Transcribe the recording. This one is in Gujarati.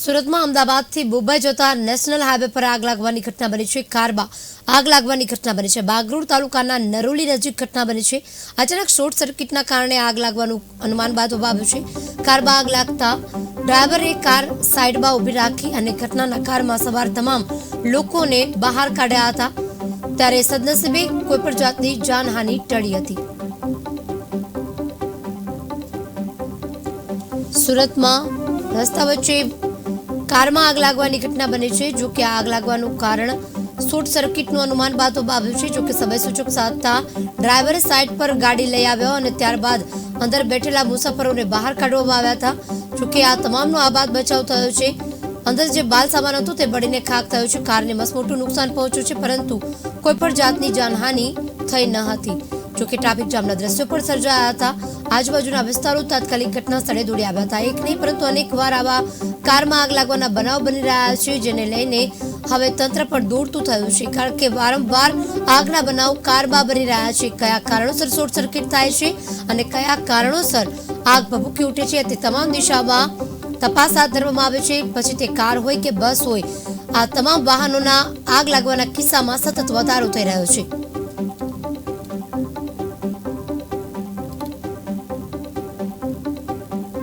સુરતમાં અમદાવાદથી મુંબઈ જતા નેશનલ હાઈવે પર આગ લાગવાની ઘટના બની છે. કારમાં આગ લાગવાની ઘટના બની છે. બાગરોડ તાલુકાના નરોલી નજીક ઘટના બની છે. અચાનક શોર્ટ સર્કિટના કારણે આગ લાગવાનું અનુમાન બાદ ઉભાવ્યું છે. કારમાં આગ લાગતા ડ્રાઈવરે કાર સાઈડમાં ઊભી રાખી અને ઘટનાના કારમાં સવાર તમામ લોકોને બહાર કાઢ્યા હતા. ત્યારે સદનસીબે કોઈ પણ જાતની જાનહાનિ ટળી હતી. સુરતમાં રસ્તા વચ્ચે કારમાં આગ લાગવાની ઘટના બની છે. જો કે આગ લાગવાનું કારણ શોર્ટ સર્કિટનું અનુમાન બાદ આવ્યું છે. જો કે સમય સૂચક સાધતા ડ્રાઈવરે સાઇટ પર ગાડી લઈ આવ્યો અને ત્યારબાદ અંદર બેઠેલા મુસાફરોને બહાર કાઢવામાં આવ્યા હતા. જો કે આ તમામનો આબાદ બચાવ થયો છે. અંદર જે બાલ સામાન હતું તે બળીને ખાક થયો છે. કારને મસમોટું નુકસાન પહોંચ્યું છે, પરંતુ કોઈ પણ જાતની જાનહાનિ થઈ ન હતી. જો કે ટ્રાફિક જામના દ્રશ્યો પણ સર્જાયા હતા. આજુબાજુના વિસ્તારો તાત્કાલિક ઘટના સ્થળે દોડી આવ્યા હતા. એક નહીં, પરંતુ અનેક વાર આવા કારમાં આગ લાગવાના બનાવ બની રહ્યા છે, જેને લઈને હવે તંત્ર પણ દોડતું થયું છે. કારણ કે વારંવાર આગના બનાવ કારમાં બની રહ્યા છે. કયા કારણોસર શોર્ટ સર્કિટ થાય છે અને કયા કારણોસર આગ ભભૂકી ઉઠે છે તે તમામ દિશામાં તપાસ હાથ ધરવામાં આવે છે. પછી તે કાર હોય કે બસ હોય, આ તમામ વાહનોના આગ લાગવાના કિસ્સામાં સતત વધારો થઈ રહ્યો છે.